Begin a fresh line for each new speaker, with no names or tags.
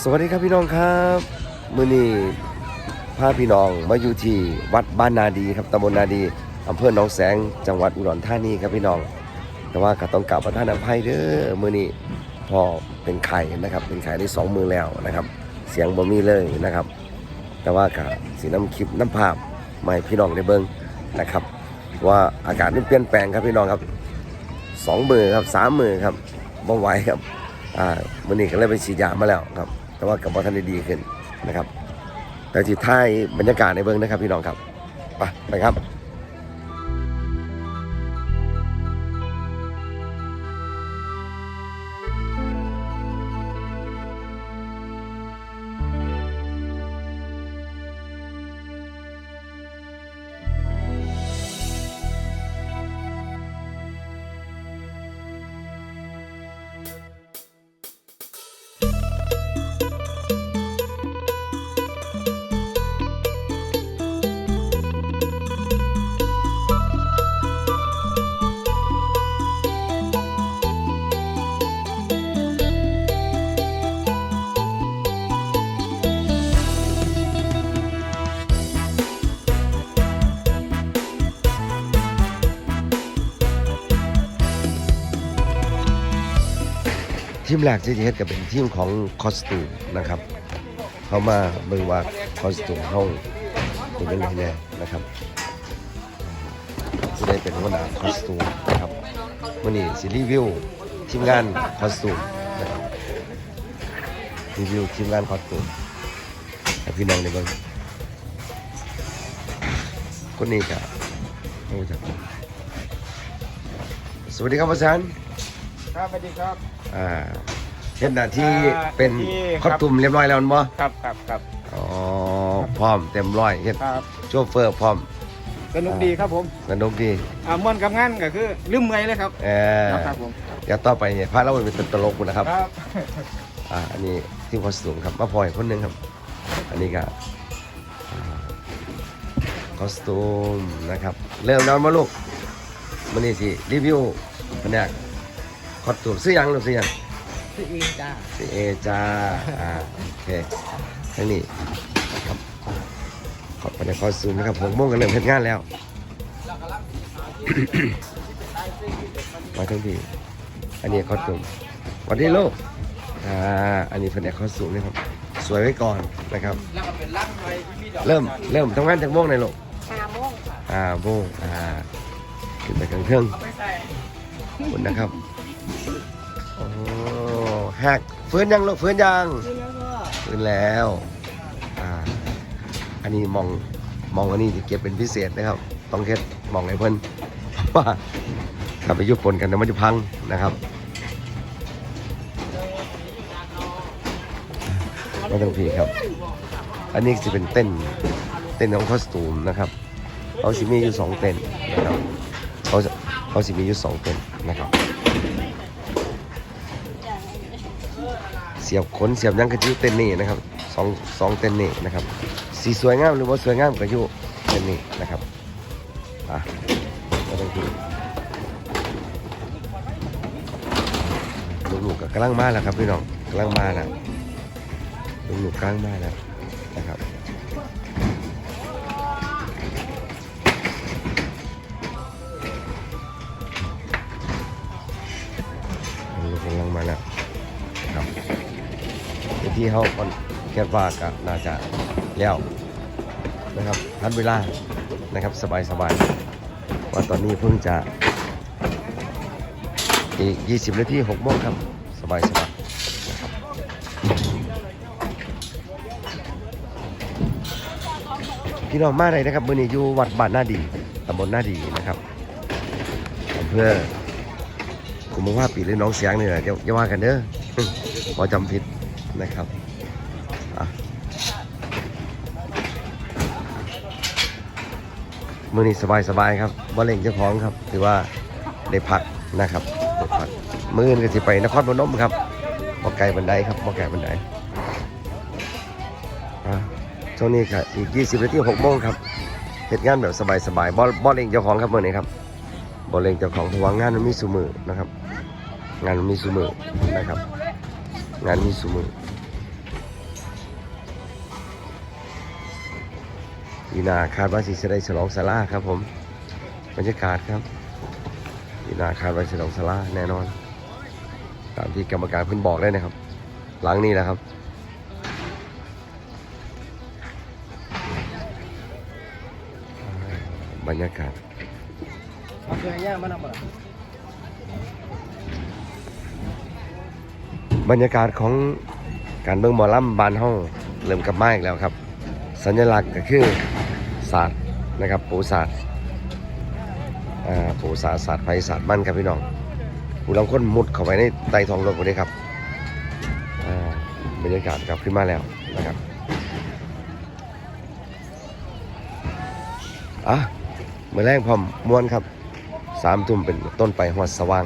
สวัสดีครับพี่น้องครับมื้อนี้พาพี่น้องมาอยู่ที่วัดบ้านนาดีครับตำบลนาดีอำเภอหนองแสงจังหวัดอุดรธานีครับพี่น้อง แต่ว่าก็ต้องกลับประทานอภัยเด้อมื้อนี้พอเป็นไข่นะครับเป็นไข่ได้สองมือแล้วนะครับ เสียงบ่มีเลยนะครับ แต่ว่าก็สีน้ำคลิปน้ำภาพมาให้พี่น้องได้เบิ่งนะครับ ว่าอากาศนี่เปลี่ยนแปลงครับพี่น้องครับสองมือครับสามมือครับบ่ไหวครับอ่ามื่อนี้ก็เลยไปฉีดยามาแล้วครับ แต่ว่ากับว่าท่านได้ดีขึ้นนะครับแต่ที่ท้ายบรรยากาศในเบื้องนะครับพี่น้องครับไปไปครับ ทีมแรกที่จะเฮ็ดก็เป็นทีมของคอสตูมนะครับเขามาเบิ่งว่าคอสตูมเขาเป็นยังไงแน่นะครับจะได้เป็นหัวหน้าคอสตูมนะครับวันนี้สิรีวิวทีมงานคอสตูมนะครับรีวิวทีมงานคอสตูมพี่น้องได้เบิ่งคนนี้ก็ต้องรู้จักสวัสดีครับอาจารย์
ครับสวัสดีครับ
อ่าเช่นหน้าที่เป็น
ที่
คอสตูมเรียบร้อยแล้วมั้ย
ครับครับครับ
อ๋อพร้อมเต็มร้อยเฮ็ด
ครับ
โชเฟอร์พร้อม
สนุกดีครับผม
สนุกดี
อ่าม่วนกับงานก็คือลืมเมื่อยเลยครับ
เออ
ครับครับผม
เดี๋ยวต่อไปเนี่ยพาเราไปเป็นตลกนะครับ
ครับ
อ่าอันนี้ทีมคอสตูมครับมาพลอยคนหนึงครับ อันนี้ก็อ่าคอสตูมนะครับ เริ่มนอนมาลูกมันนี่สิรีวิวแผนก คอสตูมซื้อยังลูกซื้อยัง
พี่เองจ้า
ซีเอจ้าอ่าโอเคทั้งนี้นะครับขอบไปในคอสตูมนะครับผมม่วงกันเริ่มเฮ็ดงานแล้วมาทั้งทีอันนี้คอสตูมสวัสดีลูกอ่าอันนี้เป็นแนกคอสตูมนะครับสวยไว้ก่อนนะครับ
แล้วก็เป็นร่างไว้ที่มีดอก
เริ่มเริ่มทำงานจากโมงในลูก
ห้าโมงค่ะ
อ่าโมงอ่าขึ้นไปกลางเครื่อง
เอาไปใส่
ขอบคุณนะครับ โอ้หักฟื้นยังลูกฟื้นยัง
นี่แล้วก็
ขึ้นแล้วอ่าอันนี้มองมองอันนี้จะเก็บเป็นพิเศษนะครับ ต้องเฮ็ดมองไอ้เพิ่นว่าถ้าไปยุบปนกันนะมันจะพังนะครับไม่ต้องพีครับ อันนี้จะเป็นเต้นเต้นของคอสตูมนะครับเขาสิมีอยู่สองเต้นนะครับเขาเขาสิมีอยู่สองเต้นนะครับ เสียบขนเสียบยังกระจิ้วเต้นนี่นะครับสองสองเต้นนี่นะครับสีสวยงามหรือว่าสวยงามกระยุเต้นนี่นะครับอะก็ต้องดูลูกๆก็กำลังมาแล้วครับพี่น้องกำลังมาแล้วลูกๆกำลังมาแล้วนะครับำลังมาแล้วครับที่เขาคนแค่ว่าก็น่าจะแล้วนะครับทันเวลานะครับสบายสบายๆว่าตอนนี้เพิ่งจะอีก 20 นาที6โมงครับ สบายสบายนะครับพี่น้องมาเลยนะครับมือนี้อยู่วัดบ้านนาดีตำบลนาดีนะครับอำเภอ กุมภาวะปีหรือน้องเสียงนี่แหละอย่าอย่าว่ากันเด้อพอจำผิดนะครับอะมือนี้สบายสบายๆครับบ่เล่งเจ้าของครับถือว่าได้พักนะครับได้พักมืออื่นก็สิไปนครพนมครับบ่ไกลบันไดครับบ่ไกลบันไดอะช่วงนี้ครับอีก 20นาที6โมงครับเหตุงานแบบสบายๆบ่บ่เล่งเจ้าของครับมื้อนี้ครับบ่เล่งเจ้าของเพราะว่างานมันมีสุมือนะครับ งานมีซูมือนะครับ งานมีซูมืออีนาคาดว่าสิจะได้ฉลองสาราครับผมบรรยากาศครับอีนาคาดว่าฉลองสาราแน่นอน ตามที่กรรมการเพิ่นบอกได้นะครับ หลังนี้นะครับบรรยากาศ
มาเคยย่ามานำบ่
บรรยากาศของการเบิ่งหมอลำบานห้องเริ่มกลับมาอีกแล้วครับ สัญลักษณ์ก็คือศาสตร์นะครับปูศาสตร์ปูศาสตร์ศาสตร์ไฟศาสตร์มันครับพี่น้องผู้ลางคนมุดเข้าไปในใต้ท้องรถหมดเลยครับบรรยากาศกลับขึ้นมาแล้วนะครับอะเมื่อแรกพร้อมม้วนครับสามทุ่มเป็นต้นไปหอดสว่าง